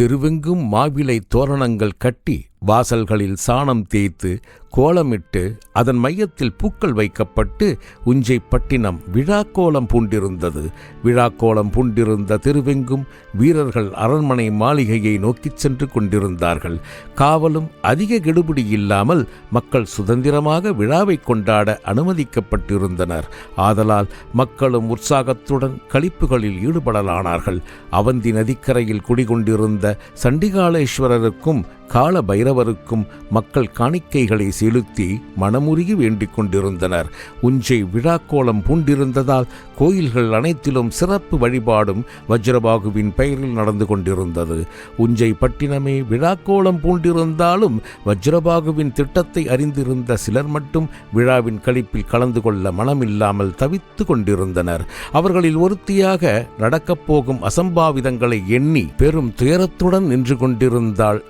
தெருவெங்கும் மாவிலை தோரணங்கள் கட்டி வாசல்களில் சாணம் தேய்த்து கோலமிட்டு அதன் மையத்தில் பூக்கள் வைக்கப்பட்டு உஞ்சை பட்டினம் விழாக்கோலம் பூண்டிருந்தது. விழாக்கோலம் பூண்டிருந்த தெருவெங்கும் வீரர்கள் அரண்மனை மாளிகையை நோக்கிச் சென்று கொண்டிருந்தார்கள். காவலும் அதிக கெடுபிடி இல்லாமல் மக்கள் சுதந்திரமாக விழாவை கொண்டாட அனுமதிக்கப்பட்டிருந்தனர். ஆதலால் மக்களும் உற்சாகத்துடன் களிப்புகளில் ஈடுபடலானார்கள். அவந்தி நதிக்கரையில் குடிகொண்டிருந்த சண்டிகாலேஸ்வரருக்கும் கால பைரவருக்கும் மக்கள் காணிக்கைகளை செலுத்தி மனமுருகி வேண்டிக் கொண்டிருந்தனர். உஞ்சை விழாக்கோலம் பூண்டிருந்ததால் கோயில்கள் அனைத்திலும் சிறப்பு வழிபாடும் வஜ்ரபாகுவின் பெயரில் நடந்து கொண்டிருந்தது. உஞ்சை பட்டினமே விழாக்கோலம் பூண்டிருந்தாலும் வஜ்ரபாகுவின் திட்டத்தை அறிந்திருந்த சிலர் மட்டும் விழாவின் கழிப்பில் கலந்து கொள்ள மனமில்லாமல் தவித்து கொண்டிருந்தனர். அவர்களில் ஒருத்தியாக நடக்கப் போகும் அசம்பாவிதங்களை எண்ணி பெரும் துயரத்துடன் நின்று கொண்டிருந்தாள்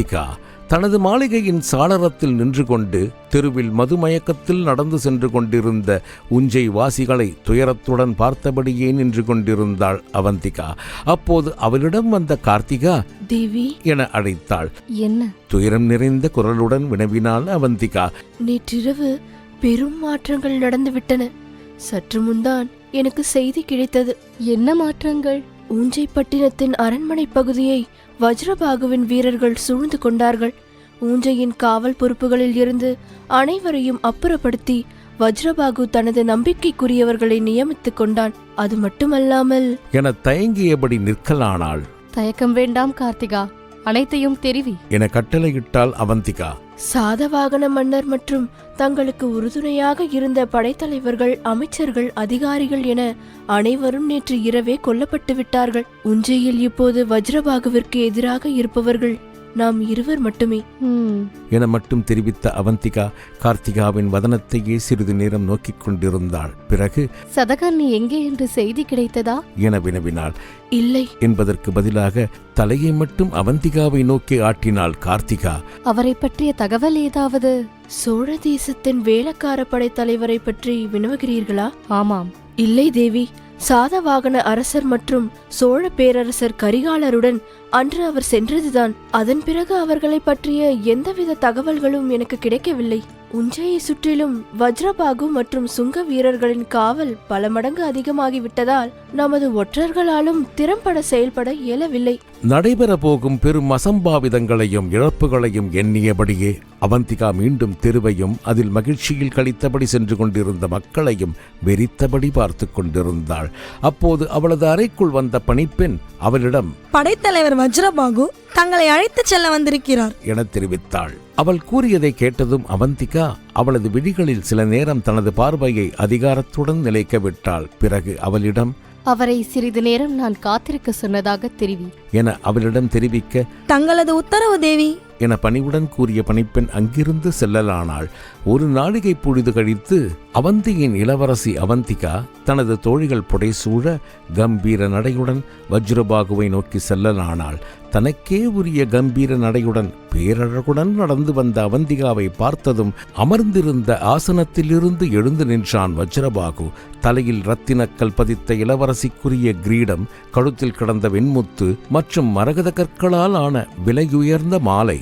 அவந்திகா தனது மாளிகையின் சாளரத்தில் நின்று கொண்டு தெருவில் மதுமயக்கத்தில் நடந்து சென்று கொண்டிருந்த உஞ்சை வாசிகளை துயரத்துடன் பார்த்தபடியே நின்று கொண்டிருந்தாள் அவந்திகா. அப்போது அவளிடம் வந்த கார்த்திகா தேவி. என அழைத்தாள். என்ன? துயரம் நிறைந்த குரலுடன் வினவினாள் அவந்திகா. நேற்றிரவு பெரும் மாற்றங்கள் நடந்துவிட்டன. சற்று முன்தான் எனக்கு செய்தி கிடைத்தது. என்ன மாற்றங்கள்? ஊஞ்சை பட்டினத்தின் அரண்மனை பகுதியை வஜ்ரபாகுவின் வீரர்கள் சூழ்ந்து கொண்டார்கள். ஊஞ்சையின் காவல் பொறுப்புகளில் இருந்து அனைவரையும் அப்புறப்படுத்தி வஜ்ரபாகு தனது நம்பிக்கைக்குரியவர்களை நியமித்துக் கொண்டான். அது மட்டுமல்லாமல் என தயங்கியபடி நிற்கலானாள். தயக்கம் வேண்டாம் கார்த்திகா. அனைத்தையும் தெரிவி. என கட்டளையிட்டாள் அவந்திகா. சாதவாகன மன்னர் மற்றும் தங்களுக்கு உறுதுணையாக இருந்த படைத்தலைவர்கள் அமைச்சர்கள் அதிகாரிகள் என அனைவரும் நேற்று இரவே கொல்லப்பட்டு விட்டார்கள். உஞ்சையில் இப்போது வஜ்ரபாகுவிற்கு எதிராக இருப்பவர்கள் நாம் இருவர் மட்டுமே. ம், என மட்டும் தெரிவித்த அவந்திகா கார்த்திகாவின் வதனத்தையே சிறிது நேரம் நோக்கிக் கொண்டிருந்தாள். பிறகு சதகர்ணி எங்கே என்று செய்தி கிடைத்ததா? என வினவினாள். இல்லை. என்பதற்கு பதிலாக தலையை மட்டும் அவந்திகாவை நோக்கி ஆட்டினாள் கார்த்திகா. அவரை பற்றிய தகவல் ஏதாவது? சோழ தேசத்தின் வேலக்கார படைத்தலைவரை பற்றி வினவுகிறீர்களா? ஆமாம். இல்லை தேவி. சாதவாகன அரசர் மற்றும் சோழ பேரரசர் கரிகாலருடன் அன்று அவர் சென்றதுதான். அதன் பிறகு அவர்களை பற்றிய எந்தவித தகவல்களும் எனக்கு கிடைக்கவில்லை. உஞ்சையை சுற்றிலும் வஜ்ரபாகு மற்றும் சுங்க வீரர்களின் காவல் பல மடங்கு அதிகமாகிவிட்டதால் நமது ஒற்றர்களாலும் திறம்பட செயல்பட இயலவில்லை. நடைபெற போகும் பெரும் அசம்பாவிதங்களையும் இழப்புகளையும் எண்ணியபடியே அவந்திகா மீண்டும் தெருவையும் அதில் மகிழ்ச்சியில் கழித்தபடி சென்று கொண்டிருந்த மக்களையும் வெறித்தபடி பார்த்து கொண்டிருந்தாள். அப்போது அவளது அறைக்குள் வந்த பணிப்பெண் அவளிடம் படைத்தலைவர் வஜ்ரபாகு தங்களை அழைத்துச் செல்ல வந்திருக்கிறார். என தெரிவித்தாள். அவள் கூறியதை கேட்டதும் அவந்திகா அவளது விழிகளில் சில நேரம் தனது பார்வையை அதிகாரத்துடன் நிலைக்க விட்டாள். பிறகு அவளிடம் அவரை சிறிது நேரம் நான் காத்திருக்க சொன்னதாக தெரிவி. என அவளிடம் தெரிவிக்க தங்களது உத்தரவு தேவி. என பணிவுடன் கூறிய பணிப்பெண் அங்கிருந்து செல்லலானாள். ஒரு நாழிகை பொழுது கழித்து அவந்தியின் இளவரசி அவந்திகா தனது தோழிகள் புடைசூழ கம்பீர நடையுடன் வஜ்ரபாகுவை நோக்கி செல்லலானாள். தனக்கே உரிய கம்பீர நடையுடன் பேரழகுடன் நடந்து வந்த அவந்திகாவை பார்த்ததும் அமர்ந்திருந்த ஆசனத்திலிருந்து எழுந்து நின்றான் வஜ்ரபாகு. தலையில் ரத்தினக்கல் பதித்த இளவரசிக்குரிய கிரீடம் கழுத்தில் கிடந்த வெண்முத்து மற்றும் மரகத கற்களால் ஆன விலையுயர்ந்த மாலை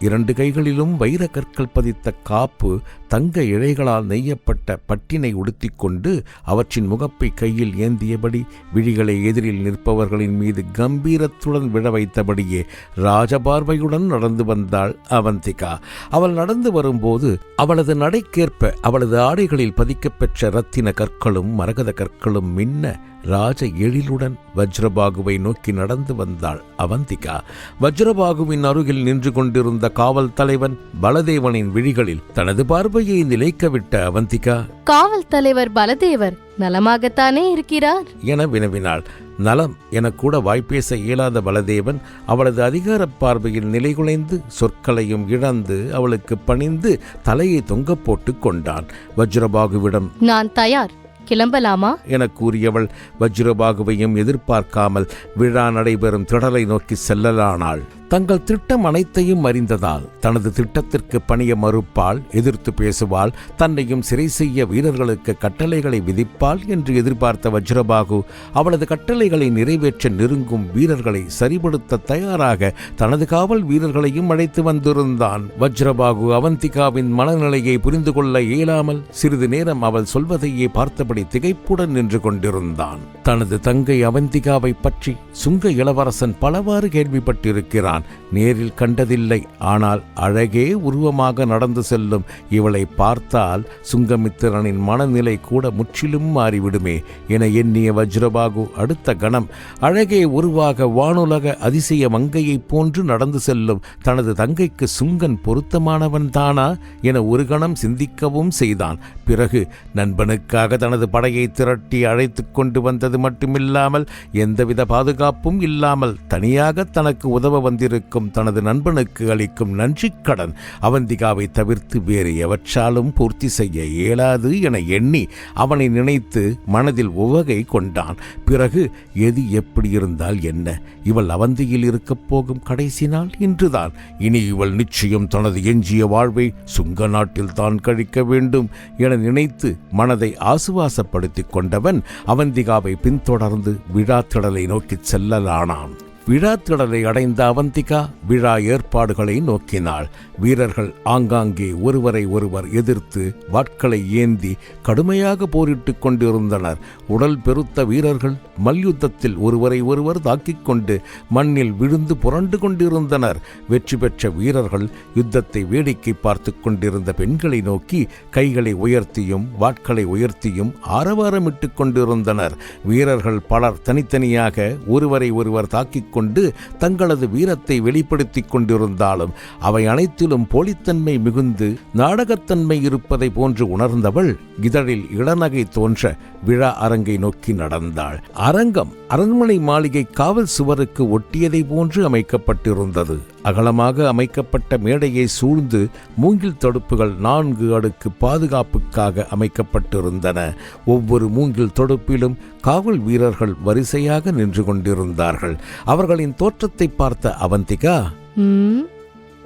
இரண்டு கைகளிலும் வைர கற்கள் பதித்த காப்பு தங்க இழைகளால் நெய்யப்பட்ட பட்டினை உடுத்திக்கொண்டு அவற்றின் முகப்பை கையில் ஏந்தியபடி விழிகளை எதிரில் நிற்பவர்களின் மீது கம்பீரத்துடன் விழ வைத்தபடியே ராஜபார்வையுடன் நடந்து வந்தாள் அவந்திகா. அவள் நடந்து வரும்போது அவளது நடைக்கேற்ப அவளது ஆடைகளில் பதிக்கப்பெற்ற ரத்தின கற்களும் மரகத கற்களும் மின்ன ராஜ எழிலுடன் வஜ்ரபாகுவை நோக்கி நடந்து வந்தாள் அவந்திகா. வஜ்ரபாகுவின் அருகில் நின்று கொண்டிருந்த காவல் தலைவன் பலதேவனின் விழிகளில் தனது பார்வையை நிலைக்கவிட்ட அவந்திகா காவல் தலைவர் பலதேவர் நலமாகத்தானே இருக்கிறார்? என வினவினாள். நலம் எனக்கூட வாய்ப்பேச இயலாத பலதேவன் அவளது அதிகாரப் பார்வையில் நிலைகுலைந்து சொற்களையும் இழந்து அவளுக்கு பணிந்து தலையை தொங்கப் போட்டுக் கொண்டான். வஜ்ரபாகுவிடம் நான் தயார். கிளம்பலாமா? எனக் கூறியவள் வஜ்ரபாகுவையும் எதிர்பார்க்காமல் விழா நடைபெறும் திடலை நோக்கி செல்லலானாள். தங்கள் திட்டம் அனைத்தையும் அறிந்ததால் தனது திட்டத்திற்கு பணிய மறுப்பால் எதிர்த்து பேசுவாள் தன்னையும் சிறை செய்ய வீரர்களுக்கு கட்டளைகளை விதிப்பாள் என்று எதிர்பார்த்த வஜ்ரபாகு அவளது கட்டளைகளை நிறைவேற்ற நெருங்கும் வீரர்களை சரிபடுத்த தயாராக தனது காவல் வீரர்களையும் அழைத்து வந்திருந்தான். வஜ்ரபாகு அவந்திகாவின் மனநிலையை புரிந்து கொள்ள இயலாமல் சிறிது நேரம் அவள் சொல்வதையே பார்த்தபடி திகைப்புடன் நின்று கொண்டிருந்தான். தனது தங்கை அவந்திகாவை பற்றி சுங்க இளவரசன் பலவாறு கேள்விப்பட்டிருக்கிறான். நேரில் கண்டதில்லை. ஆனால் அழகே உருவமாக நடந்து செல்லும் இவளை பார்த்தால் சுங்கமித்திரனின் மனநிலை கூட முற்றிலும் மாறிவிடுமே என எண்ணிய வஜ்ரபாகு அடுத்த கணம் அழகே உருவாக வானுலக அதிசய மங்கையைப் போன்று நடந்து செல்லும் தனது தங்கைக்கு சுங்கன் பொருத்தமானவன் தானா என ஒரு கணம் சிந்திக்கவும் செய்தான். பிறகு நண்பனுக்காக தனது படையை திரட்டி அழைத்து கொண்டு வந்தது மட்டுமில்லாமல் எந்தவித பாதுகாப்பும் இல்லாமல் தனியாக தனக்கு உதவ வந்திருக்கும் தனது நண்பனுக்கு அளிக்கும் நன்றிக்கடன் அவந்திகாவை தவிர்த்து வேறு எவற்றாலும் பூர்த்தி செய்ய இயலாது என எண்ணி அவனை நினைத்து மனதில் உவகை கொண்டான். பிறகு எது எப்படி இருந்தால் என்ன? இவள் அவந்தியில் இருக்கப் போகும் கடைசி நாள் இன்றுதான். இனி இவள் நிச்சயம் தனது எஞ்சிய வாழ்வை சுங்க நாட்டில் தான் கழிக்க வேண்டும் என நினைத்து மனதை ஆசுவாசப்படுத்திக் கொண்டவன் அவந்திகாவை பின்தொடர்ந்து விழா திடலை நோக்கிச் செல்லலானான். விழா திடலை அடைந்த அவந்திகா விழா ஏற்பாடுகளை நோக்கினாள். வீரர்கள் ஆங்காங்கே ஒருவரை ஒருவர் எதிர்த்து வாட்களை ஏந்தி கடுமையாக போரிட்டுக் கொண்டிருந்தனர். உடல் பெருத்த வீரர்கள் மல்யுத்தத்தில் ஒருவரை ஒருவர் தாக்கிக் கொண்டு மண்ணில் விழுந்து புரண்டு கொண்டிருந்தனர். வெற்றி பெற்ற வீரர்கள் யுத்தத்தை வேடிக்கை பார்த்து கொண்டிருந்த பெண்களை நோக்கி கைகளை உயர்த்தியும் வாட்களை உயர்த்தியும் ஆரவாரமிட்டுக் கொண்டிருந்தனர். வீரர்கள் பலர் தனித்தனியாக ஒருவரை ஒருவர் தாக்கிக் கொண்டு தங்களது வீரத்தை வெளிப்படுத்திக் கொண்டிருந்தாலும் அவை அனைத்து முற்றிலும் போலித்தன்மை மிகுந்து நாடகத்தன்மை இருப்பதை போன்று உணர்ந்தவள் இதழில் இளநகை தோன்ற விழா அரங்கை நோக்கி நடந்தாள். அரங்கம் அரண்மனை மாளிகை காவல் சுவருக்கு ஒட்டியதை போன்று அமைக்கப்பட்டிருந்தது. அகலமாக அமைக்கப்பட்ட மேடையை சூழ்ந்து மூங்கில் தடுப்புகள் நான்கு அடுக்கு பாதுகாப்புக்காக அமைக்கப்பட்டிருந்தன. ஒவ்வொரு மூங்கில் தொடுப்பிலும் காவல் வீரர்கள் வரிசையாக நின்று கொண்டிருந்தார்கள். அவர்களின் தோற்றத்தை பார்த்த அவந்திகா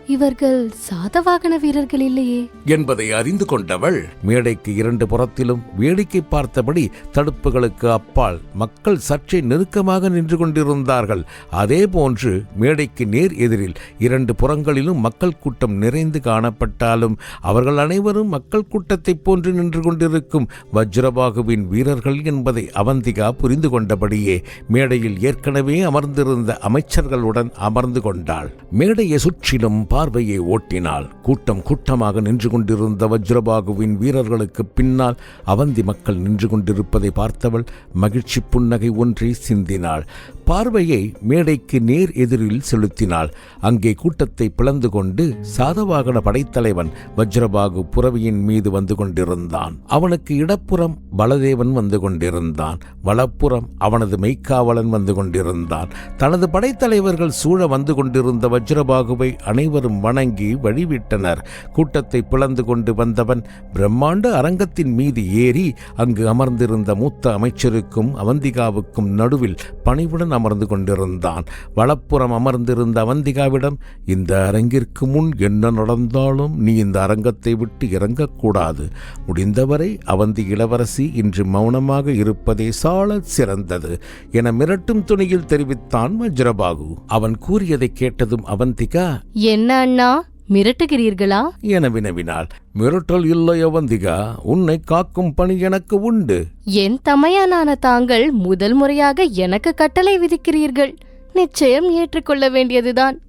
இவர்கள் சாதவாகன வீரர்கள் இல்லையே. என்பதை அறிந்து கொண்டவள் மேடைக்கு இரண்டு புறத்திலும் வேடிக்கை பார்த்தபடி தடுப்புகளுக்கு அப்பால் மக்கள் சற்றே நெருக்கமாக நின்று கொண்டிருந்தார்கள். அதே போன்று மேடைக்கு நேர் எதிரில் இரண்டு புறங்களிலும் மக்கள் கூட்டம் நிறைந்து காணப்பட்டாலும் அவர்கள் அனைவரும் மக்கள் கூட்டத்தைப் போன்று நின்று கொண்டிருக்கும் வஜ்ரபாகுவின் வீரர்கள் என்பதை அவந்திகா புரிந்து கொண்டபடியே மேடையில் ஏற்கனவே அமர்ந்திருந்த அமைச்சர்களுடன் அமர்ந்து கொண்டாள். மேடையை சுற்றிலும் பார்வையை ஓட்டினாள். கூட்டம் கூட்டமாக நின்று கொண்டிருந்த வஜ்ரபாகுவின் வீரர்களுக்கு பின்னால் அவந்தி மக்கள் நின்று கொண்டிருப்பதை பார்த்தவள் மகிழ்ச்சி புன்னகை ஒன்றை சிந்தினாள். பார்வையை மேடைக்கு நேர் எதிரில் செலுத்தினாள். அங்கே கூட்டத்தை பிளந்து கொண்டு சாதவாகன படைத்தலைவன் வஜ்ரபாகு புறவியின் மீது வந்து கொண்டிருந்தான். அவனுக்கு இடப்புறம் பலதேவன் வந்து கொண்டிருந்தான். வலப்புறம் அவனது மெய்க்காவலன் வந்து கொண்டிருந்தான். தனது படைத்தலைவர்கள் சூழ வந்து கொண்டிருந்த வஜ்ரபாகுவை அனைவரும் வணங்கி வழிவிட்டனர். கூட்டத்தை பிளந்து கொண்டு வந்தவன் பிரம்மாண்ட அரங்கத்தின் மீது ஏறி அங்கு அமர்ந்திருந்த மூத்த அமைச்சருக்கும் அவந்திகாவுக்கும் நடுவில் பணிவுடன் அமர்ந்து கொண்டிருந்தான். வலப்புறம் அமர்ந்திருந்த அவந்திகாவிடம் இந்த அரங்கிற்கு முன் என்ன நடந்தாலும் நீ இந்த அரங்கத்தை விட்டு இறங்கக்கூடாது. முடிந்தவரை அவந்தி இளவரசி இன்று மௌனமாக இருப்பதே சாலச் சிறந்தது என மிரட்டும் துணியில் தெரிவித்தான் வஜ்ரபாகு. அவன் கூறியதை கேட்டதும் அவந்திகா என்ன அண்ணா? மிரட்டுகிறீர்களா? என வினவினாள். மிரட்டல் இல்லை அவந்திகா. உன்னை காக்கும் பணி எனக்கு உண்டு. என் தமையனான தாங்கள் முதல் முறையாக எனக்கு கட்டளை விதிக்கிறீர்கள். நிச்சயம் ஏற்றுக்கொள்ள வேண்டியதுதான்.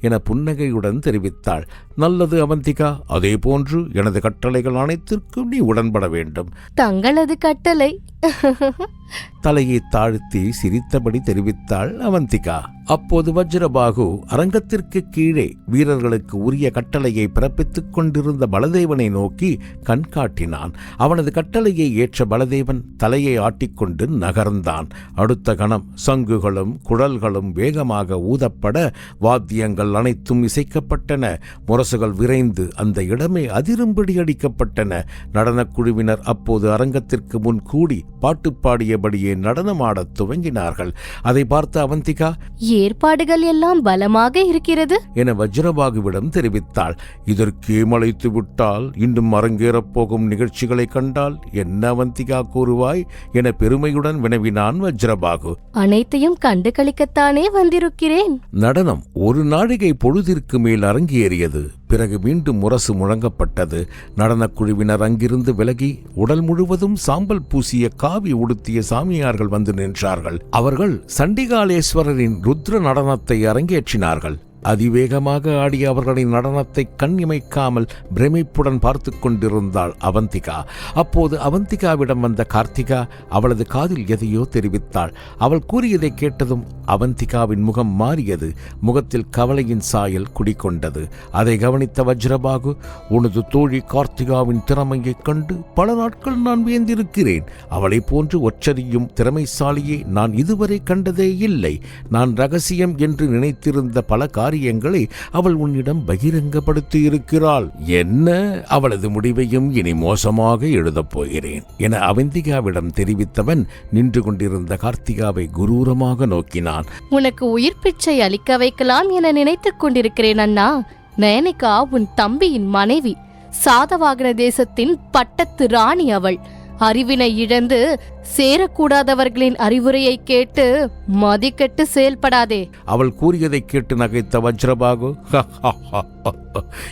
என புன்னகையுடன் தெரிவித்தாள். நல்லது அவந்திகா. அதே போன்று எனது கட்டளைகள் அனைத்திற்கும் நீ உடன்பட வேண்டும். தங்களது கட்டளை. தலையை தாழ்த்தி சிரித்தபடி தெரிவித்தாள் அவந்திகா. அப்போது வஜ்ரபாகு அரங்கத்திற்கு கீழே வீரர்களுக்கு உரிய கட்டளையை பிறப்பித்துக் கொண்டிருந்த பலதேவனை நோக்கி கண்காட்டினான். அவனது கட்டளையை ஏற்ற பலதேவன் தலையை ஆட்டிக்கொண்டு நகர்ந்தான். அடுத்த கணம் சங்குகளும் குழல்களும் வேகமாக ஊதப்பட வாத்தியங்கள் அனைத்தும் இசைக்கப்பட்டன. முரசுகள் விரைந்து அந்த இடமே அதிரும்படி அடிக்கப்பட்டன. நடனக் குழுவினர் அப்போது அரங்கத்திற்கு முன் கூடி பாட்டு பாடியபடியே நடனமாடத் துவங்கினார்கள். அதை பார்த்த அவந்திகா ஏற்பாடுகள் எல்லாம் பலமாக இருக்கிறது. என வஜ்ரபாகுவிடம் தெரிவித்தாள். இதற்கே மலைத்து விட்டால் இன்னும் அரங்கேறப் போகும் நிகழ்ச்சிகளை கண்டால் என்ன அவந்திகா கூறுவாய் என பெருமையுடன் வினவினான் வஜ்ரபாகு. அனைத்தையும் கண்டு களிக்கத்தானே வந்திருக்கிறேன். நடனம் ஒரு நாழிகை பொழுதிற்கு மேல் அரங்கேறியது. பிறகு மீண்டும் முரசு முழங்கப்பட்டது. நடனக்குழுவினர் அங்கிருந்து விலகி உடல் முழுவதும் சாம்பல் பூசிய காவி உடுத்திய சாமியார்கள் வந்து நின்றார்கள். அவர்கள் சண்டிகாலேஸ்வரரின் ருத்ர நடனத்தை அரங்கேற்றினார்கள். அதிவேகமாக ஆடிய அவர்களின் நடனத்தை கண் இமைக்காமல் பிரமிப்புடன் பார்த்து கொண்டிருந்தாள் அவந்திகா. அப்போது அவந்திகாவிடம் வந்த கார்த்திகா அவளது காதில் எதையோ தெரிவித்தாள். அவள் கூறியதை கேட்டதும் அவந்திகாவின் முகம் மாறியது. முகத்தில் கவலையின் சாயல் குடிகொண்டது. அதை கவனித்த வஜ்ரபாகு உனது தோழி கார்த்திகாவின் திறமையைக் கண்டு பல நாட்கள் நான் வியந்திருக்கிறேன். அவளைப் போன்று ஒற்றறியும் திறமைசாலியை நான் இதுவரை கண்டதே இல்லை. நான் ரகசியம் என்று நினைத்திருந்த பல காரியங்களை அவள் உன்னிடம் பகிரங்கப்படுத்தி இருக்கிறாள் என்ன? அவளது முடிவையும் இனி மோசமாக எழுதப் போகிறேன். என அவந்திகாவிடம் தெரிவித்தவன் நின்று கொண்டிருந்த கார்த்திகாவை குரூரமாக நோக்கினான். உனக்கு உயிர் பிச்சை அளிக்க வைக்கலாம் என நினைத்துக் கொண்டிருக்கிறேன் அண்ணா. நயனிகா உன் தம்பியின் மனைவி. சாதவாகன தேசத்தின் பட்டத்து ராணி அவள். அறிவினை இழந்து சேரக்கூடாதவர்களின் அறிவுரையை கேட்டு மதிக்கெட்டு செயல்படாதே. அவள் கூறியதைக் கேட்டு நகைத்த வஜ்ரபாகு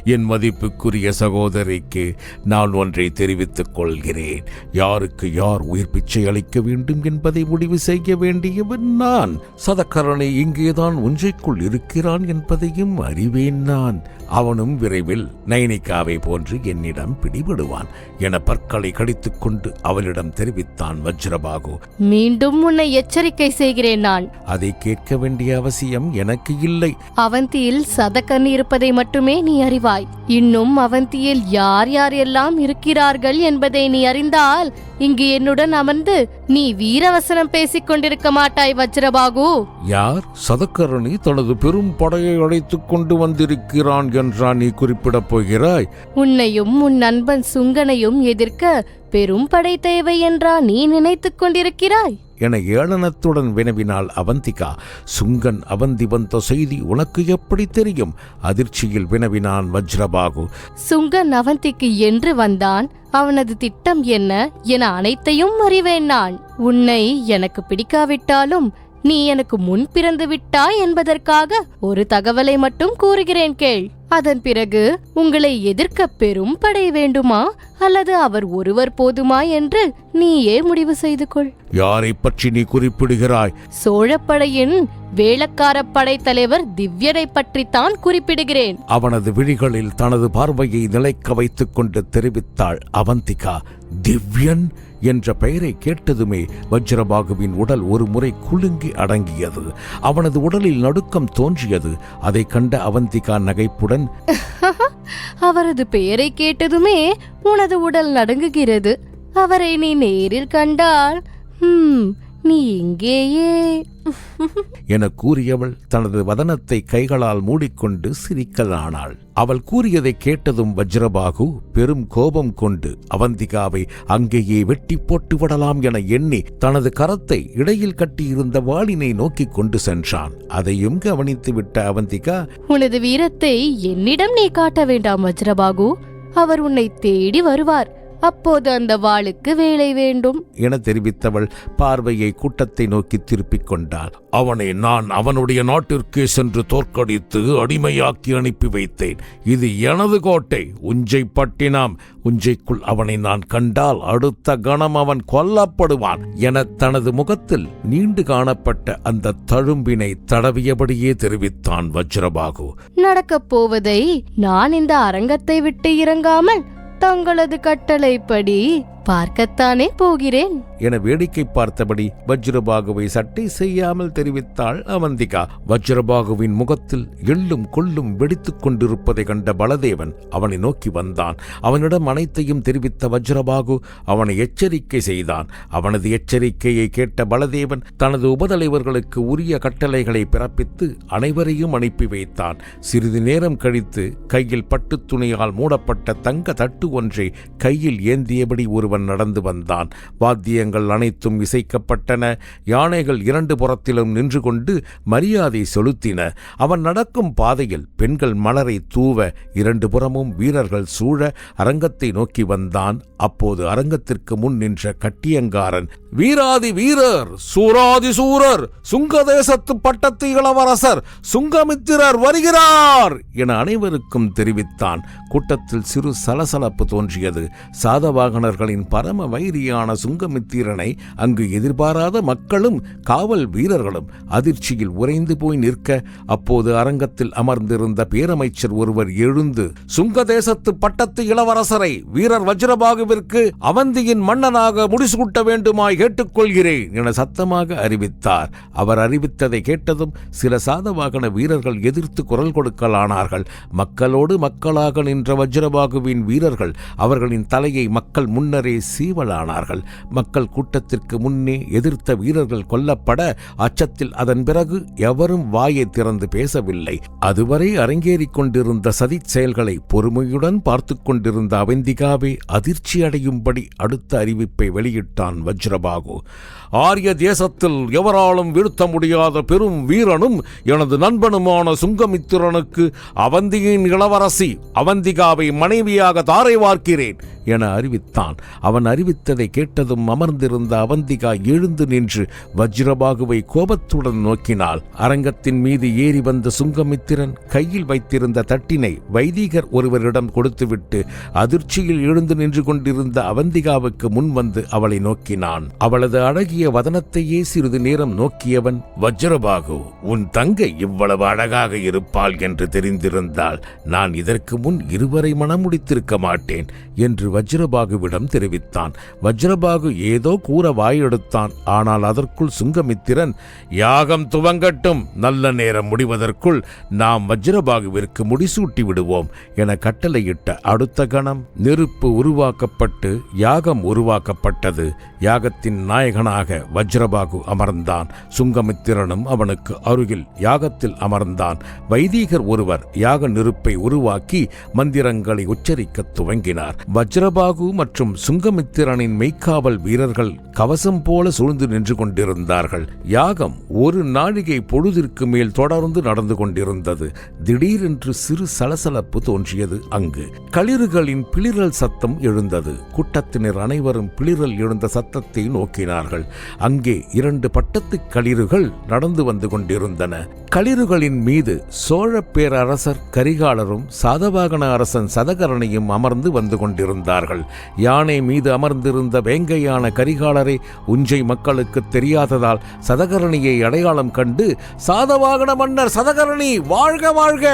என் மதிப்புக்குரிய சகோதரிக்கு நான் ஒன்றை தெரிவித்துக் கொள்கிறேன். யாருக்கு யார் உயிர் பிச்சை அளிக்க வேண்டும் என்பதை முடிவு செய்ய வேண்டியவன் நான். சதக்கரனை இங்கேதான் ஒன்றைக்குள் இருக்கிறான் என்பதையும் அறிவேன் நான். அவனும் விரைவில் நைனிகாவை போன்று என்னிடம் பிடிபடுவான் என பற்களை கடித்துக்கொண்டு அவளிடம் தெரிவித்தான் வஜ்ரபாகு மீண்டும் உன்னை எச்சரிக்கை செய்கிறேன் நான். அதை கேட்க வேண்டிய அவசியம் எனக்கு இல்லை. அவந்தியில் சதக்கன் இருப்பதை மட்டுமே நீ அறிவாய். இன்னும் அவந்தியில் யார் யார் எல்லாம் இருக்கிறார்கள் என்பதை நீ அறிந்தால் இங்கு என்னுடன் அமர்ந்து நீ வீரவசனம் பேசிக் கொண்டிருக்க மாட்டாய் வஜ்ரபாகு. யார்? சதக்கரணி தனது பெரும் படையை அழைத்துக் கொண்டு வந்திருக்கிறான் என்றா நீ குறிப்பிடப் போகிறாய். உன்னையும் உன் நண்பன் சுங்கனையும் எதிர்க்க பெரும் படை தேவை என்றா நீ நினைத்துக் கொண்டிருக்கிறாய்? என ஏளனத்துடன் வினவினாள் அவந்திகா. சுங்கன் அவந்தி வந்த செய்தி உனக்கு எப்படி தெரியும்? அதிர்ச்சியில் வினவினான் வஜ்ரபாகு. சுங்கன் அவந்திக்கு என்று வந்தான். அவனது திட்டம் என்ன? என அனைத்தையும் அறிவேன் நான். உன்னை எனக்கு பிடிக்காவிட்டாலும் நீ எனக்கு முன் பிறந்து விட்டாய் என்பதற்காக ஒரு தகவலை மட்டும் கூறுகிறேன் கேள். அதன் பிறகு உங்களை எதிர்க்க பெரும் படை வேண்டுமா? அல்லது அவர் ஒருவர் போதுமா என்று நீயே முடிவு செய்து கொள். யாரை பற்றி நீ குறிப்பிடுகிறாய்? சோழப்படையின் வேளக்கார படை தலைவர் திவ்யரை பற்றித்தான் குறிப்பிடுகிறேன். அவனது விழிகளில் தனது பார்வையை நிலைக்க வைத்துக் கொண்டு தெரிவித்தாள் அவந்திகா. திவ்யன் என்ற பெயரை கேட்டதுமே வஜ்ரபாகுவின் உடல் ஒரு முறை குலுங்கி அடங்கியது. அவனது உடலில் நடுக்கம் தோன்றியது. அதைக் கண்ட அவந்திகா நகைப்புடன் அவரது பெயரை கேட்டதுமே உனது உடல் நடுங்குகிறது. அவரை நீ நேரில் கண்டால் நீ இங்கேயே. என கூறியவள் தனது வதனத்தை கைகளால் மூடிக்கொண்டு சிரிக்கலானாள். அவள் கூறியதை கேட்டதும் வஜ்ரபாகு பெரும் கோபம் கொண்டு அவந்திகாவை அங்கேயே வெட்டி போட்டு விடலாம் என எண்ணி தனது கரத்தை இடையில் கட்டியிருந்த வாளினை நோக்கிக் கொண்டு சென்றான். அதையும் கவனித்துவிட்ட அவந்திகா உனது வீரத்தை என்னிடம் நீ காட்ட வேண்டாம் வஜ்ரபாகு. அவர் உன்னை தேடி வருவார். அப்போது அந்த வாளுக்கு வேலை வேண்டும். என தெரிவித்தவள் பார்வையை கூட்டத்தை நோக்கி திருப்பிக் கொண்டாள். அவனை நான் அவனுடைய நாட்டிற்கே சென்று தோற்கடித்து அடிமையாக்கி அனுப்பி வைத்தேன். இது எனது கோட்டை உஞ்சை பட்டினம். உஞ்சைக்குள் அவனை நான் கண்டால் அடுத்த கணம் அவன் கொல்லப்படுவான் என தனது முகத்தில் நீண்டு காணப்பட்ட அந்த தழும்பினை தடவியபடியே தெரிவித்தான் வஜ்ரபாகு. நடக்கப் போவதை நான் இந்த அரங்கத்தை விட்டு இறங்காமல் தங்களது கட்டளைப்படி பார்க்கத்தானே போகிறேன்? என வேடிக்கை பார்த்தபடி வஜ்ரபாகுவை சட்டை செய்யாமல் தெரிவித்தாள் அவந்திகா. வஜ்ரபாகுவின் முகத்தில் எள்ளும் கொள்ளும் வெடித்துக் கொண்டிருப்பதை கண்ட பலதேவன் அவனை நோக்கி வந்தான். அவனிடம் அனைத்தையும் தெரிவித்த வஜ்ரபாகு அவனை எச்சரிக்கை செய்தான். அவனது எச்சரிக்கையை கேட்ட பலதேவன் தனது உபதலைவர்களுக்கு உரிய கட்டளைகளை பிறப்பித்து அனைவரையும் அனுப்பி வைத்தான். சிறிது நேரம் கழித்து கையில் பட்டுத் துணியால் மூடப்பட்ட தங்க தட்டு ஒன்றை கையில் ஏந்தியபடி ஒருவன் ஒருவன் நடந்து வந்தான். வாத்தியங்கள் அனைத்தும் இசைக்கப்பட்டன. யானைகள் இரண்டு புறத்திலும் நின்று கொண்டு மரியாதை செலுத்தின. அவன் நடக்கும் பாதையில் பெண்கள் மலரை தூவ இரண்டு புறமும் வீரர்கள் சூழ அரங்கத்தை நோக்கி வந்தான். அப்போது அரங்கத்திற்கு முன் நின்ற கட்டியங்காரன் வீராதி வீரர் சூராதி சூரர் சுங்கதேசத்து பட்டத்து இளவரசர் சுங்கமித்திரர் வருகிறார் என அனைவருக்கும் தெரிவித்தான். கூட்டத்தில் சிறு சலசலப்பு தோன்றியது. சாதவாகனர்களின் பரம வைரியான சுங்கமித்திரனை அங்கு எதிர்பாராத மக்களும் காவல் வீரர்களும் அதிர்ச்சியில் உறைந்து போய் நிற்க அப்போது அரங்கத்தில் அமர்ந்திருந்த பேரமைச்சர் ஒருவர் எழுந்து சுங்க தேசத்து பட்டத்து இளவரசரை வீரர் வஜ்ரபாகுவிற்கு அவந்தியின் மன்னனாக முடிசூட்ட வேண்டுமாய் கேட்டுக்கொள்கிறேன் என சத்தமாக அறிவித்தார். அவர் அறிவித்ததை கேட்டதும் சில சாதவாகன வீரர்கள் எதிர்த்து குரல் கொடுக்கலானார்கள். மக்களோடு மக்களாக நின்ற வஜ்ரபாகுவின் வீரர்கள் அவர்களின் தலையை மக்கள் முன்னரே சீவலானார்கள். மக்கள் கூட்டத்திற்கு முன்னே எதிர்த்த வீரர்கள் கொல்லப்பட அச்சத்தில் அதன் பிறகு எவரும் வாயை திறந்து பேசவில்லை. அதுவரை அரங்கேறிக் கொண்டிருந்த சதி செயல்களை பொறுமையுடன் பார்த்து கொண்டிருந்த அவந்திகாவே அதிர்ச்சியடையும்படி அடுத்த அறிவிப்பை வெளியிட்டான் வஜ்ரபாகு. ஆரிய தேசத்தில் எவராலும் வீழ்த்த முடியாத பெரும் வீரனும் எனது நண்பனுமான சுங்கமித்திரனுக்கு அவந்தியின் இளவரசி அவந்திகாவை மனைவியாக தாரை வார்க்கிறேன். என அறிவித்தான். அவன் அறிவித்ததை கேட்டதும் அமர்ந்திருந்த அவந்திகா எழுந்து நின்று வஜ்ரபாகுவை கோபத்துடன் நோக்கினாள். அரங்கத்தின் மீது ஏறி வந்த சுங்கமித்திரன் கையில் வைத்திருந்த தட்டினை வைதிகர் ஒருவரிடம் கொடுத்துவிட்டு அதிர்ச்சியில் எழுந்து நின்று கொண்டிருந்த அவந்திகாவுக்கு முன் வந்து அவளை நோக்கினான். அவளது அழகிய வதனத்தையே சிறிது நேரம் நோக்கியவன் வஜ்ரபாகு உன் தங்கை இவ்வளவு அழகாக இருப்பாள் என்று தெரிந்திருந்தால் நான் இதற்கு முன் இருவரை மனமுடித்திருக்க மாட்டேன் என்று வஜ்ரபாகுவிடம் தெரிவித்தான். வஜ்ரபாகு ஏதோ கூற வாயெடுத்தான். ஆனால் அதற்குள் சுங்கமித்திரன் யாகம் துவங்கட்டும். நல்ல நேரம் முடிவதற்குள் நாம் வஜ்ரபாகுவிற்கு முடிசூட்டி விடுவோம் என கட்டளையிட்ட அடுத்த கணம் நெருப்பு உருவாக்கப்பட்டு யாகம் உருவாக்கப்பட்டது. யாகத்தின் நாயகனாக வஜ்ரபாகு அமர்ந்தான். சுங்கமித்திரனும் அவனுக்கு அருகில் யாகத்தில் அமர்ந்தான். வைதீகர் ஒருவர் யாக நெருப்பை உருவாக்கி மந்திரங்களை உச்சரிக்கத் துவங்கினார். வீரபாகு மற்றும் சுங்கமித்திரனின் மெய்க்காவல் வீரர்கள் கவசம் போல சூழ்ந்து நின்று கொண்டிருந்தார்கள். யாகம் ஒரு நாழிகை பொழுதிற்கு மேல் தொடர்ந்து நடந்து கொண்டிருந்தது. திடீரென்று சிறு சலசலப்பு தோன்றியது அங்கு. களிறுகளின் பிளிரல் சத்தம் எழுந்தது. கூட்டத்தினர் அனைவரும் பிளிரல் எழுந்த சத்தத்தை நோக்கினார்கள். அங்கே இரண்டு பட்டத்து களிறுகள் நடந்து வந்து கொண்டிருந்தன. களிறுகளின் மீது சோழ பேரரசர் கரிகாலரும் சாதவாகன அரசன் சதகரணையும் அமர்ந்து வந்து கொண்டிருந்தார். கொண்டிருந்தார்கள் யானை மீது அமர்ந்திருந்த வேங்கையான கரிகாலரை உஞ்சை மக்களுக்கு தெரியாததால் சதகரணியை அடையாளம் கண்டு சாதவாகன மன்னர் சதகரணி வாழ்க வாழ்க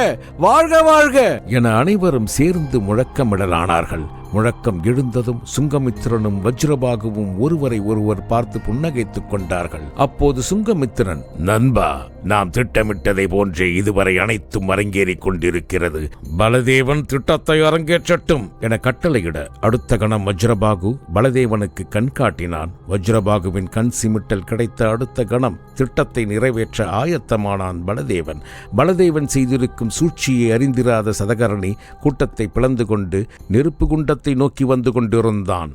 வாழ்க வாழ்க என அனைவரும் சேர்ந்து முழக்கமிடலானார்கள். முழக்கம் எழுந்ததும் சுங்கமித்திரனும் வஜ்ரபாகுவும் ஒருவரை ஒருவர் பார்த்து புன்னகைத்துக் கொண்டார்கள். அப்போது சுங்கமித்திரன் நண்பா நாம் திட்டமிட்டதை போன்றே இதுவரை அனைத்தும் அரங்கேறிக் கொண்டிருக்கிறது. பலதேவன் திட்டத்தை அரங்கேற்றட்டும் என கட்டளையிட அடுத்த கணம் வஜ்ரபாகு பலதேவனுக்கு கண் காட்டினான். வஜ்ரபாகுவின் கண் சிமிட்டல் கிடைத்த அடுத்த கணம் திட்டத்தை நிறைவேற்ற ஆயத்தமானான் பலதேவன். பலதேவன் செய்திருக்கும் சூழ்ச்சியை அறிந்திராத சதகரணி கூட்டத்தை பிளந்து கொண்டு நெருப்பு குண்டத்தை நோக்கி வந்து கொண்டிருந்தான்.